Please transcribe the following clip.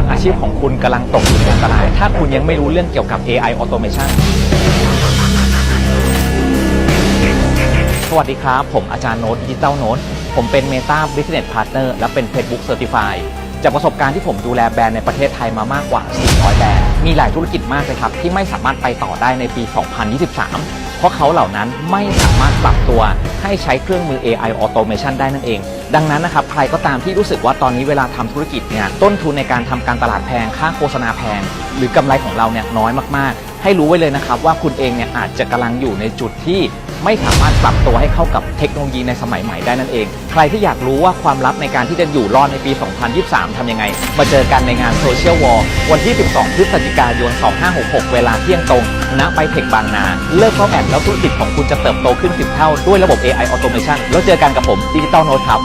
คุณอาชีพของคุณกำลังตกอยู่ในอันตราย ถ้าคุณยังไม่รู้เรื่องเกี่ยวกับ AI automation สวัสดีครับ ผมอาจารย์โน้ตดิจิตอลโน้ตผมเป็น Meta Business Partner และเป็น Facebook Certified จากประสบการณ์ที่ผมดูแลแบรนด์ในประเทศไทยมามากกว่า 400 แบรนด์ มีหลายธุรกิจมากเลยครับ ที่ไม่สามารถไปต่อได้ในปี 2023 เพราะเขาเหล่านั้นไม่สามารถปรับตัวให้ใช้เครื่องมือ AI automation ได้นั่นเอง ดังนั้นนะครับใครก็ตามที่รู้สึกว่าตอนนี้เวลาทำธุรกิจเนี่ยต้นทุนในการทำการตลาดแพง ค่าโฆษณาแพง หรือกำไรของเราเนี่ยน้อยมากๆ ให้รู้ไว้เลยนะครับว่าคุณเองเนี่ยอาจจะกำลังอยู่ในจุดที่ ไม่สามารถปรับตัวให้เข้ากับเทคโนโลยีในสมัยใหม่ได้นั่นเอง ใครที่อยากรู้ว่าความลับในการที่จะอยู่รอดในปี 2023 ทำยังไง มาเจอกันในงาน Social Wall วันที่ 12 พฤศจิกายน 2566 เวลาเที่ยงตรง ณ ไปเทคบางนา เลิกเข้าแอดแล้วธุรกิจของคุณจะเติบโตขึ้น 10 เท่า ด้วยระบบ AI Automation แล้วเจอกันกับผมดิจิตอลโน t ครับ